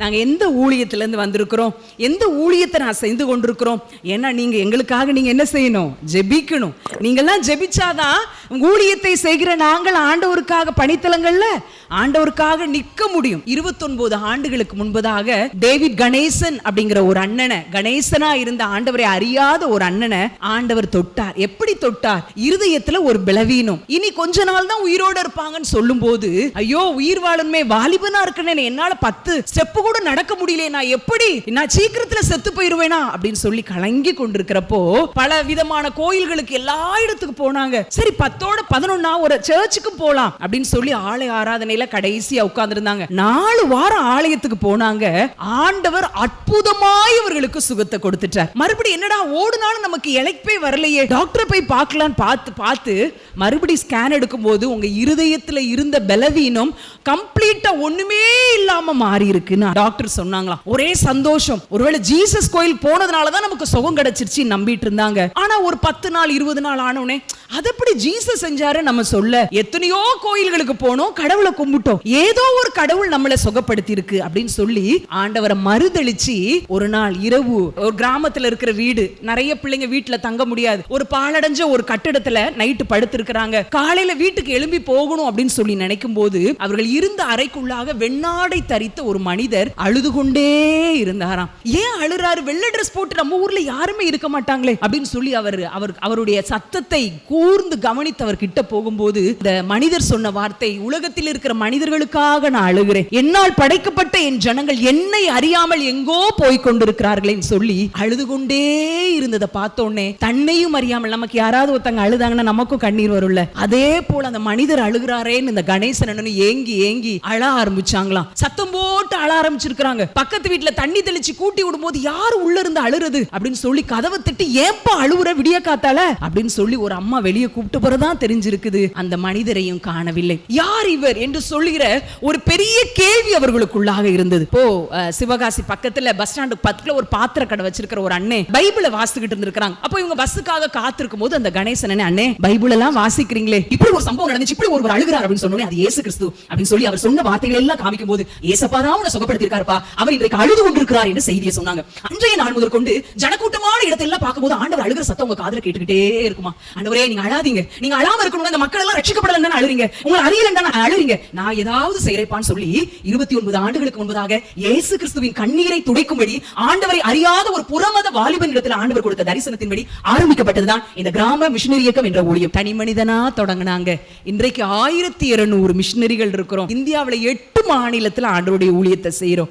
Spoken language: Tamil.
நாங்க எந்த ஊழியத்திலேருந்து வந்திருக்கிறோம்? எந்த ஊழியத்தை நான் செய்து கொண்டிருக்கிறோம்? ஏன்னா நீங்கள் எங்களுக்காக நீங்க என்ன செய்யணும்? ஜெபிக்கணும். நீங்கள்லாம் ஜெபிச்சாதான் ஊழியத்தை செய்கிற நாங்கள் ஆண்டவருக்காக பணித்தலங்கள்ல ஆண்டவருக்காக நிக்க முடியும். இருபத்தொன்பது ஆண்டுகளுக்கு முன்பதாக டேவிட் கணேசன் அப்படிங்கிற ஒரு அண்ணனை கணேசனா இருந்த ஆண்டவரை அறியாத ஒரு அண்ணனை ஆண்டவர் தொட்டார். எப்படி தொட்டார்? இருதயத்துல ஒரு பலவீனம் இனி கொஞ்ச நாள் தான் உயிரோட இருப்பாங்கன்னு சொல்லும் போது ஐயோ உயிர் வாழணுமே வாலிபனா இருக்கனே என்னால பத்து ஸ்டெப்பு கூட நடக்க முடியல நான் எப்படி? நான் சீக்கிரத்துல செத்து போயிருவேனா? அப்படின்னு சொல்லி கலங்கி கொண்டிருக்கிறப்போ பல விதமான கோயில்களுக்கு எல்லா இடத்துக்கு போனாங்க. சரி பத்தோட பதினொன்னா ஒரு சர்ச்சுக்கும் போலாம் அப்படின்னு சொல்லி ஆலய ஆராதனையில கடைசியா உட்கார்ந்துருந்தாங்க. நாலு வாரம் ஆலயத்துக்கு போனாங்க. ஆண்டவர் அற்புதமாய் இவர்களுக்கு சுகத்தை கொடுத்துட்டார். மறுபடியும் என்னடா ஓடுனாலும் நமக்கு இழைப்பே வரலையே? டாக்டர் போய் பார்க்கலான்னு பார்த்து பார்த்து மறுபடி ஸ்கேன் எடுக்கும்போது உங்க இருதயத்துல இருந்த பலவீனம் கம்ப்ளீட்டா ஒண்ணுமே இல்லாம மாறி இருக்குன்னு டாக்டர் சொன்னாங்களாம். ஒரே சந்தோஷம். ஒருவேளை ஜீசஸ் கோயில் போனதுனால தான் நமக்கு சுகம் கிடைச்சிருச்சு நம்பிட்டு இருந்தாங்க. ஆனா ஒரு பத்து நாள் இருபது நாள் ஆனோடனே அது எப்படி ஜீசஸ் செஞ்சாரு நம்ம சொல்ல. எத்தனையோ கோயில்களுக்கு போனோம் கடவுளை கும்பிட்டோம். ஏதோ ஒரு கடவுள் நம்மளை சுகப்படுத்தி இருக்கு அப்படின்னு சொல்லி ஆண்டவரை மறுதளிச்சு ஒரு நாள் இரவு ஒரு கிராமத்துல இருக்கிற வீடு நிறைய பிள்ளைங்க வீட்டுல தங்க முடியாது. ஒரு பாலடைஞ்ச ஒரு கட்டிடத்துல நைட்டு படுத்திருக்கிறாங்க. காலையில வீட்டுக்கு எழும்பி போகணும் அப்படின்னு சொல்லி நினைக்கும் போது அவர்கள் இருந்த அறைக்குள்ளாக வெண்ணாடை தரித்த ஒரு மனிதர் அழுது கொண்டே இருந்தாராம். ஏன் அழுறாரு? வெள்ளை ட்ரெஸ் போட்டு நம்ம ஊர்ல யாருமே இருக்க மாட்டாங்களே? அப்படின்னு சொல்லி அவர் அவர் அவருடைய சத்தத்தை கூர்ந்து கவனித்து அவர் கிட்ட போகும்போது இந்த மனிதர் சொன்ன வார்த்தை உலகத்தில் இருக்கிற மனிதர்களுக்காக நான் அழுகிறேன். என்னால் படைக்கப்பட்ட என் ஜனங்கள் என்னை அறியாமல் எங்கோ போய் கொண்டிருக்கிறார்களே சொல்லி அழுது கொண்டே இருந்ததை பார்த்தோன்னே தன்னையும் அறியாமல் நமக்கு யாராவது ஒருத்தங்க அழுதாங்கன்னா நமக்கும் கண்ணீர் வரும்ல. அதே போல அந்த மனிதர் அழுகிறாரேன்னு இந்த கணேசன் அண்ணனும் ஏங்கி ஏங்கி அழ ஆரம்பிச்சாங்களாம். சத்தம் போட்டு அழ ஆரம்பிச்சிருக்கிறாங்க. பக்கத்து வீட்டுல தண்ணி தெளிச்சு கூட்டி விடும் போது யாரு உள்ள இருந்து அழுறது? அப்படின்னு சொல்லி கதவை தட்டி ஏப்பா அழுவுற? விடிய காத்தால? அப்படின்னு சொல்லி ஒரு அம்மா வெளியே கூப்பிட்டு போறதான் தெரிஞ்சிருக்குது. அந்த மனிதரையும் காணவில்லை. யார் இவர் என்று சொல்லுகிற ஒரு பெரிய கேள்வி அவர்களுக்குள்ளாக இருந்தது. போ சிவகாசி பக்கத்துல பஸ் ஸ்டாண்டு பக்கத்துல ஒரு பாத்திர கடை வச்சிருக்கிற ஒரு அண்ணே பைபிளை வாசிக்கிட்டு இருந்திருக்காங்க அப்போ இவங்க பஸ்ஸுக்காக காத்திருக்கும் போது அந்த கணேசன் அண்ணே, பைபிள் எல்லாம் வாசிக்கிறீங்களே. இப்படி ஒரு சம்பவம் நடந்துச்சு இப்படி ஒரு அழுகிறார் அப்படின்னு சொன்னோடனே அது ஏசு கிறிஸ்து. அப்படின்னு சொல்லி அவர் சொன்ன வார்த்தைகள் எல்லாம் காமிக்கும் போது ஏசப்பா தான் உன்னை சுகப்படுத்திருக்காருப்பா அவர் இன்றைக்கு அழுது கொண்டிருக்கிறார் என்று செய்தியை சொன்னாங்க. அன்றைய நாள் முதல் கொண்டு ஜனக்கூட்டமான இடத்தெல்லாம் பார்க்கும்போது ஆண்டவர் அழுகிற சத்தம் உங்க காதல கேட்டுக்கிட்டே இருக்குமா. ஆண்டவரே நீங்க அழாதீங்க. நீங்க அழாம இருக்கணும் இந்த மக்கள் எல்லாம் ரட்சிக்கப்படலன்னு அழுறீங்க. உங்களை அறியலன்னு அழுறீங்க. நான் ஏதாவது செய்யறேப்பான்னு சொல்லி இருபத்தி ஒன்பது ஆண்டுகளுக்கு முன்பதாக இயேசு கிறிஸ்துவின் கண்ணீரை துடைக்கும்படி ஆண்டவரை அறியாத ஒரு புறமத வாலிபன் இடத்துல ஆண்டவர் கொடுத்த தரிசனத்தின்படி ஆரம்பிக்கப்பட்டதுதான் இந்த கிராம மிஷினரி இயக்கம் என்ற ஊழியம். தனி மனிதனா தொடங்கினாங்க. இன்றைக்கு ஆயிரத்தி இருநூறு மிஷினரிகள் இருக்கிறோம். இந்தியாவுல எட்டு மாநிலத்தில் ஆண்டவருடைய ஊழியத்தை செய்யறோம்